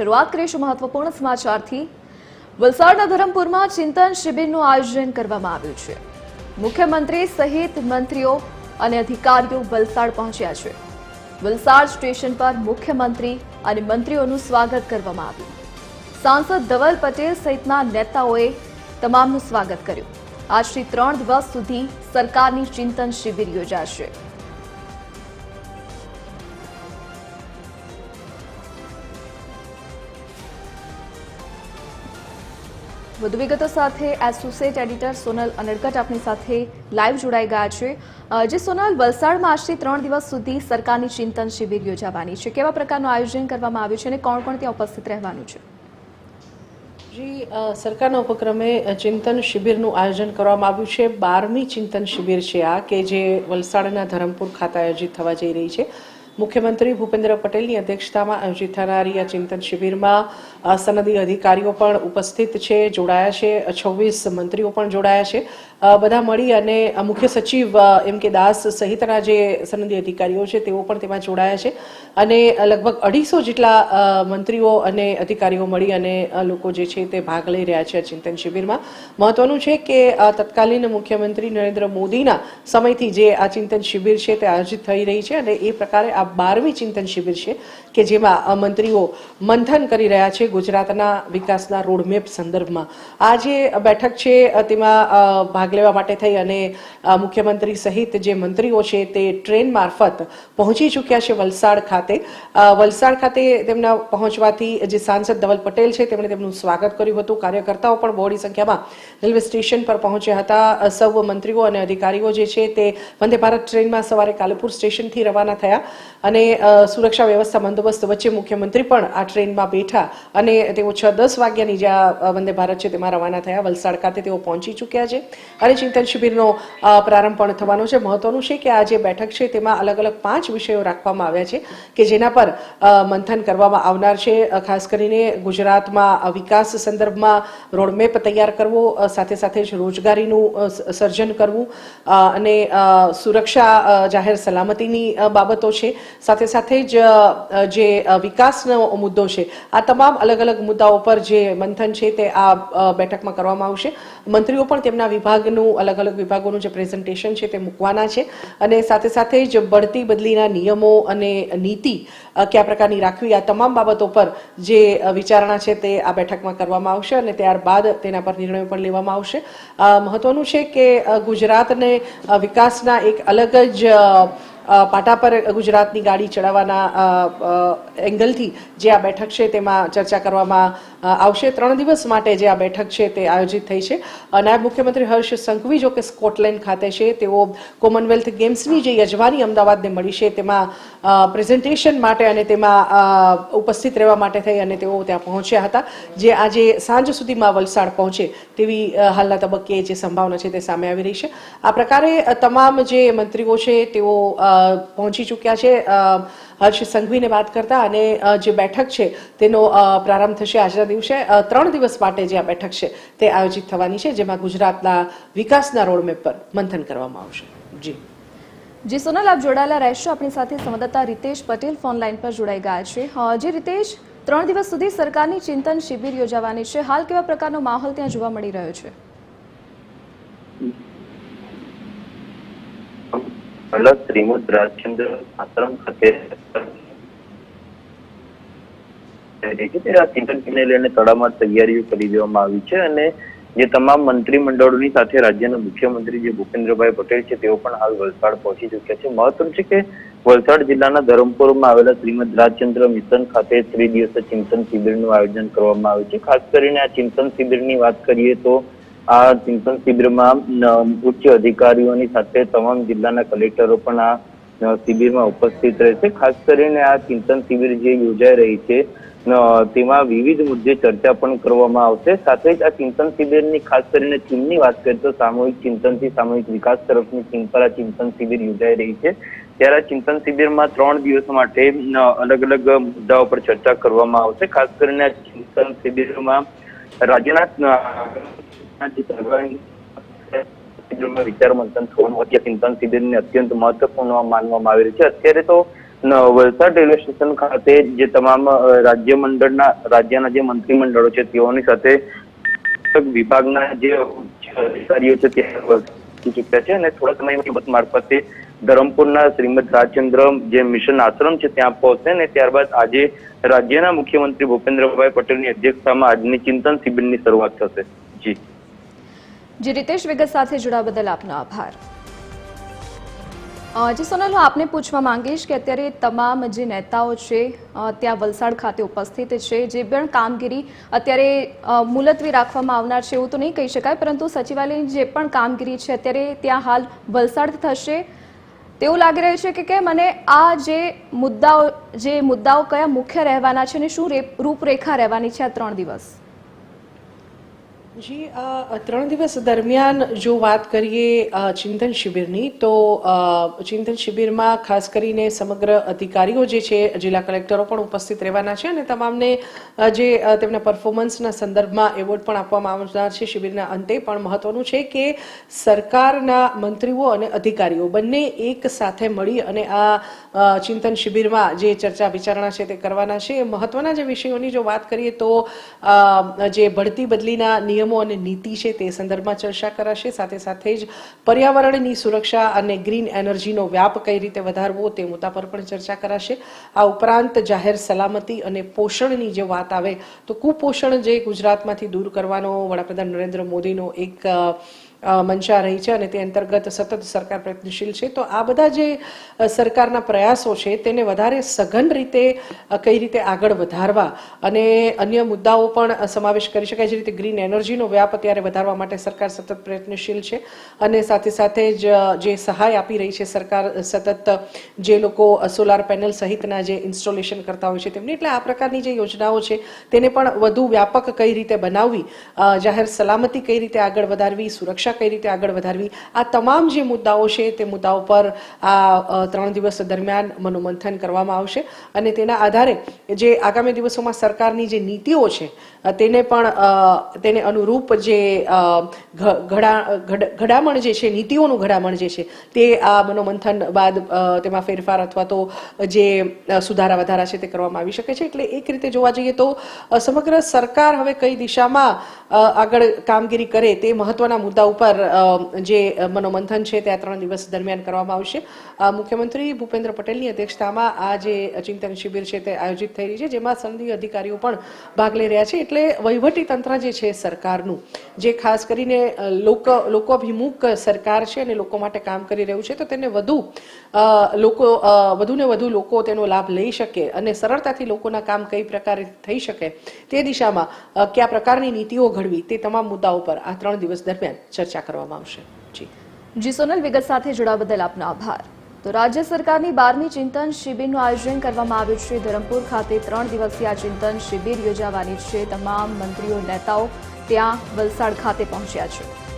શરૂઆત કરીશું મહત્વપૂર્ણ સમાચારથી? વલસાડના ધરમપુરમાં ચિંતન શિબિરનું આયોજન કરવામાં આવ્યું છે. મુખ્યમંત્રી સહિત મંત્રીઓ અને અધિકારીઓ વલસાડ પહોંચ્યા છે. વલસાડ સ્ટેશન પર મુખ્યમંત્રી અને મંત્રીઓનું સ્વાગત કરવામાં આવ્યું. સાંસદ ધવલ પટેલ સહિતના નેતાઓએ તમામનું સ્વાગત કર્યું. આજથી ત્રણ દિવસ સુધી સરકારની ચિંતન શિબિર યોજાશે. વધુ વિગતો સાથે એસોસિએટ એડિટર સોનલ અનડકટ આપની સાથે લાઈવ જોડાઈ ગયા છે. જે સોનલ, વલસાડમાં આજથી ત્રણ દિવસ સુધી સરકારની ચિંતન શિબિર યોજાવાની છે. કેવા પ્રકારનું આયોજન કરવામાં આવ્યું છે અને કોણ કોણ ત્યાં ઉપસ્થિત રહેવાનું છે? જી સરકારના ઉપક્રમે ચિંતન શિબિરનું આયોજન કરવામાં આવ્યું છે. બારમી ચિંતન શિબિર છે આ, કે જે વલસાડના ધરમપુર ખાતે આયોજિત થવા જઈ રહી છે. મુખ્યમંત્રી ભૂપેન્દ્ર પટેલની અધ્યક્ષતામાં આયોજિત થનારી આ ચિંતન શિબિરમાં સનદી અધિકારીઓ પણ ઉપસ્થિત છે, જોડાયા છે છવ્વીસ મંત્રીઓ પણ જોડાયા છે. બધા મળી અને મુખ્ય સચિવ એમ કે દાસ સહિતના જે સનદી અધિકારીઓ છે, તેઓ પણ તેમાં જોડાયા છે. અને લગભગ અઢીસો જેટલા મંત્રીઓ અને અધિકારીઓ મળી અને લોકો જે છે તે ભાગ લઈ રહ્યા છે આ ચિંતન શિબિરમાં. મહત્વનું છે કે તત્કાલીન મુખ્યમંત્રી નરેન્દ્ર મોદીના સમયથી જે આ ચિંતન શિબિર છે તે આયોજિત થઈ રહી છે અને એ પ્રકારે આ બારમી ચિંતન શિબિર છે કે જેમાં મંત્રીઓ મંથન કરી રહ્યા છે ગુજરાતના વિકાસના રોડમેપ સંદર્ભમાં. આ જે બેઠક છે તેમાં ભાગ લેવા માટે થઈ અને મુખ્યમંત્રી સહિત જે મંત્રીઓ છે તે ટ્રેન મારફત પહોંચી ચૂક્યા છે વલસાડ ખાતે. વલસાડ ખાતે તેમના પહોંચવાથી જે સાંસદ ધવલ પટેલ છે તેમણે તેમનું સ્વાગત કર્યું હતું. કાર્યકર્તાઓ પણ બહોળી સંખ્યામાં રેલવે સ્ટેશન પર પહોંચ્યા હતા. સૌ મંત્રીઓ અને અધિકારીઓ જે છે તે વંદે ભારત ટ્રેનમાં સવારે કાલુપુર સ્ટેશનથી રવાના થયા. અને સુરક્ષા વ્યવસ્થા બંદોબસ્ત વચ્ચે મુખ્યમંત્રી પણ આ ટ્રેનમાં બેઠા અને તેઓ છ દસ વાગ્યાની જે આ વંદે ભારત છે તેમાં રવાના થયા. વલસાડ ખાતે તેઓ પહોંચી ચૂક્યા છે અને ચિંતન શિબિરનો પ્રારંભ પણ થવાનો છે. મહત્વનું છે કે આ જે બેઠક છે તેમાં અલગ અલગ પાંચ વિષયો રાખવામાં આવ્યા છે કે જેના પર મંથન કરવામાં આવનાર છે. ખાસ કરીને ગુજરાતમાં વિકાસ સંદર્ભમાં રોડમેપ તૈયાર કરવો સાથે સાથે જ રોજગારીનું સર્જન કરવું અને સુરક્ષા જાહેર સલામતીની બાબતો છે. સાથે સાથે જ જે વિકાસનો મુદ્દો છે, આ તમામ અલગ અલગ મુદ્દાઓ પર જે મંથન છે તે આ બેઠકમાં કરવામાં આવશે. મંત્રીઓ પણ તેમના વિભાગનું અલગ અલગ વિભાગોનું જે પ્રેઝન્ટેશન છે તે મૂકવાના છે અને સાથે સાથે જ બઢતી બદલીના નિયમો અને નીતિ કયા પ્રકારની રાખવી, આ તમામ બાબતો પર જે વિચારણા છે તે આ બેઠકમાં કરવામાં આવશે અને ત્યારબાદ તેના પર નિર્ણયો પણ લેવામાં આવશે. મહત્વનું છે કે ગુજરાતને વિકાસના એક અલગ જ પાટા પર ગુજરાતની ગાડી ચડાવવાના એંગલથી જે આ બેઠક છે તેમાં ચર્ચા કરવામાં આવશે ત્રણ દિવસ માટે જે આ બેઠક છે તે આયોજિત થઈ છે. નાયબ મુખ્યમંત્રી હર્ષ સંઘવી, જો કે સ્કોટલેન્ડ ખાતે છે, તેઓ કોમનવેલ્થ ગેમ્સની જે યજમાની અમદાવાદને મળી છે, તેમાં પ્રેઝન્ટેશન માટે અને તેમાં ઉપસ્થિત રહેવા માટે થઈ અને તેઓ ત્યાં પહોંચ્યા હતા. જે આજે સાંજ સુધીમાં વલસાડ પહોંચે તેવી હાલના તબક્કે જે સંભાવના છે તે સામે આવી રહી છે. આ પ્રકારે તમામ જે મંત્રીઓ છે તેઓ પહોંચી ચૂક્યા છે. હર્ષ સંઘવીને વાત કરતા અને જે બેઠક છે તેનો પ્રારંભ થશે આજના દિવસે. ત્રણ દિવસ માટે જે આ બેઠક છે તે આયોજિત થવાની છે જેમાં ગુજરાતના વિકાસના રોડમેપ પર મંથન કરવામાં આવશે. જી. જી સોનલ આપ જોડાયેલા રહેશો. આપણી સાથે સંવાદદાતા રીતેશ પટેલ ફોન લાઈન પર જોડાઈ ગયા છે. જે રીતેશ ત્રણ દિવસ સુધી સરકારની ચિંતન શિબિર યોજાવાની છે. હાલ કેવા પ્રકારનો માહોલ ત્યાં જોવા મળી રહ્યો છે? પહેલા શ્રીમદ રાજચંદ્ર આશ્રમ ખાતે ચિંતનને તૈયારીઓ કરી દેવામાં આવી છે અને જે તમામ મંત્રીમંડળોની સાથે રાજ્યના મુખ્યમંત્રી જે ભૂપેન્દ્રભાઈ પટેલ છે, તેઓ પણ હાલ વલસાડ પહોંચી ચૂક્યા છે. મહત્વનું છે કે વલસાડ જિલ્લાના ધરમપુરમાં આવેલા શ્રીમદ રાજચંદ્ર મિશન ખાતે ત્રિદિવસીય ચિંતન શિબિરનું આયોજન કરવામાં આવ્યું છે. ખાસ કરીને આ ચિંતન શિબિરની વાત કરીએ તો આ ચિંતન શિબિરમાં ઉચ્ચ અધિકારીઓની સાથે તમામ જિલ્લાના કલેક્ટરો પણ આ શિબિરમાં ઉપસ્થિત રહેશે. ખાસ કરીને આ ચિંતન શિબિર જે યોજાઈ રહી છે તેમાં વિવિધ મુદ્દે ચર્ચા પણ કરવામાં આવશે. સાથે જ આ ચિંતન શિબિરની, ખાસ કરીને થીમની વાત કરીએ તો સામૂહિક ચિંતનથી સામૂહિક વિકાસ તરફની થીમ પર આ ચિંતન શિબિર યોજાઈ રહી છે. ત્યારે આ ચિંતન શિબિરમાં ત્રણ દિવસ માટે અલગ અલગ મુદ્દાઓ પર ચર્ચા કરવામાં આવશે. ખાસ કરીને આ ચિંતન શિબિરમાં રાજ્યના વિચાર મંથન થવાનું અત્યારે ચિંતન શિબિરને અત્યંત મહત્વપૂર્ણ માનવામાં આવી રહ્યું છે. અત્યારે તો વલસાડ રેલવે સ્ટેશન ખાતે જે તમામ રાજ્ય મંડળના રાજ્યના જે મંત્રીમંડળો છે, તેઓની સાથે વિભાગના જે અધિકારીઓ છે અને થોડા સમય બસ મારફતે ધરમપુરના શ્રીમદ રાજચંદ્ર જે મિશન આશ્રમ છે, ત્યાં પહોંચશે અને ત્યારબાદ આજે રાજ્યના મુખ્યમંત્રી ભૂપેન્દ્રભાઈ પટેલની અધ્યક્ષતામાં આજની ચિંતન શિબિરની શરૂઆત થશે. જી. જે, રીતેશ વિગત સાથે જોડાવા બદલ આપનો આભાર. જે, સોનલ, હું આપને પૂછવા માંગીશ કે અત્યારે તમામ જે નેતાઓ છે ત્યાં વલસાડ ખાતે ઉપસ્થિત છે, જે પણ કામગીરી અત્યારે મુલતવી રાખવામાં આવનાર છે એવું તો નહીં કહી શકાય, પરંતુ સચિવાલયની જે પણ કામગીરી છે અત્યારે ત્યાં હાલ વલસાડ થશે. તેવું લાગી રહ્યું છે કે કેમ અને આ જે મુદ્દાઓ જે મુદ્દાઓ કયા મુખ્ય રહેવાના છે અને શું રૂપરેખા રહેવાની છે આ ત્રણ દિવસ? જી ત્રણ દિવસ દરમિયાન જો વાત કરીએ ચિંતન શિબિરની, તો ચિંતન શિબિરમાં ખાસ કરીને સમગ્ર અધિકારીઓ જે છે, જિલ્લા કલેક્ટરો પણ ઉપસ્થિત રહેવાના છે અને તમામને જે તેમના પરફોર્મન્સના સંદર્ભમાં એવોર્ડ પણ આપવામાં આવનાર છે શિબિરના અંતે, પણ મહત્વનું છે કે સરકારના મંત્રીઓ અને અધિકારીઓ બંને એક સાથે મળી અને આ ચિંતન શિબિરમાં જે ચર્ચા વિચારણા છે તે કરવાના છે. મહત્વના જે વિષયોની જો વાત કરીએ તો જે બઢતી બદલીના નિયમો અને નીતિ છે તે સંદર્ભમાં ચર્ચા કરાશે. સાથે સાથે જ પર્યાવરણની સુરક્ષા અને ગ્રીન એનર્જીનો વ્યાપ કઈ રીતે વધારવો તે મુદ્દા પર પણ ચર્ચા કરાશે. આ ઉપરાંત જાહેર સલામતી અને પોષણની જે વાત આવે, તો કુપોષણ જે ગુજરાતમાંથી દૂર કરવાનો વડાપ્રધાન નરેન્દ્ર મોદીનો એક મંશા રહી છે અને તે અંતર્ગત સતત સરકાર પ્રયત્નશીલ છે. તો આ બધા જે સરકારના પ્રયાસો છે તેને વધારે સઘન રીતે કઈ રીતે આગળ વધારવા અને અન્ય મુદ્દાઓ પણ સમાવેશ કરી શકાય. જે રીતે ગ્રીન એનર્જીનો વ્યાપ અત્યારે વધારવા માટે સરકાર સતત પ્રયત્નશીલ છે અને સાથે સાથે જ જે સહાય આપી રહી છે સરકાર સતત જે લોકો સોલાર પેનલ સહિતના જે ઇન્સ્ટોલેશન કરતા હોય છે તેમની. એટલે આ પ્રકારની જે યોજનાઓ છે તેને પણ વધુ વ્યાપક કઈ રીતે બનાવવી જાહેર સલામતી કઈ રીતે આગળ વધારવી, સુરક્ષા કઈ રીતે આગળ વધારવી? આ તમામ જે મુદ્દાઓ છે તે મુદ્દાઓ પર આ ત્રણ દિવસ દરમિયાન મનોમંથન કરવામાં આવશે અને તેના આધારે જે આગામી દિવસોમાં સરકારની જે નીતિઓ છે તેને પણ તેને અનુરૂપ જે ઘડા ઘડામણ જે છે, નીતિઓનું ઘડામણ જે છે, તે આ મનોમંથન બાદ તેમાં ફેરફાર અથવા તો જે સુધારા વધારા છે તે કરવામાં આવી શકે છે. એટલે એક રીતે જોવા જઈએ તો સમગ્ર સરકાર હવે કઈ દિશામાં આગળ કામગીરી કરે તે મહત્વના મુદ્દા ઉપર અ, જે મનોમંથન છે તે આ ત્રણ દિવસ દરમિયાન કરવામાં આવશે. મુખ્યમંત્રી ભૂપેન્દ્ર પટેલની અધ્યક્ષતામાં આ જે ચિંતન શિબિર છે તે આયોજિત થઈ રહી છે જેમાં સંધિ અધિકારીઓ પણ ભાગ લઈ રહ્યા છે. એટલે વહીવટી તંત્ર જે છે સરકારનું જે ખાસ કરીને લોક લોકોભિમુખ સરકાર છે અને લોકો માટે કામ કરી રહ્યું છે તો તેને વધુ લોકો વધુને વધુ લોકો તેનો લાભ લઈ શકે અને સરળતાથી લોકોના કામ કઈ પ્રકારે થઈ શકે તે દિશામાં કયા પ્રકારની નીતિઓ ઘડવી તે તમામ મુદ્દાઓ પર આ ત્રણ દિવસ દરમિયાન ચર્ચા કરવામાં આવશે. જી. સોનલ, વિગત સાથે જોડાવા બદલ આપનો આભાર. તો રાજ્ય સરકારની બારમી ચિંતન શિબિરનું આયોજન કરવામાં આવ્યું છે. ધરમપુર ખાતે ત્રણ દિવસીય આ ચિંતન શિબિર યોજાવાની છે. તમામ મંત્રીઓ, નેતાઓ ત્યાં વલસાડ ખાતે પહોંચ્યા છે.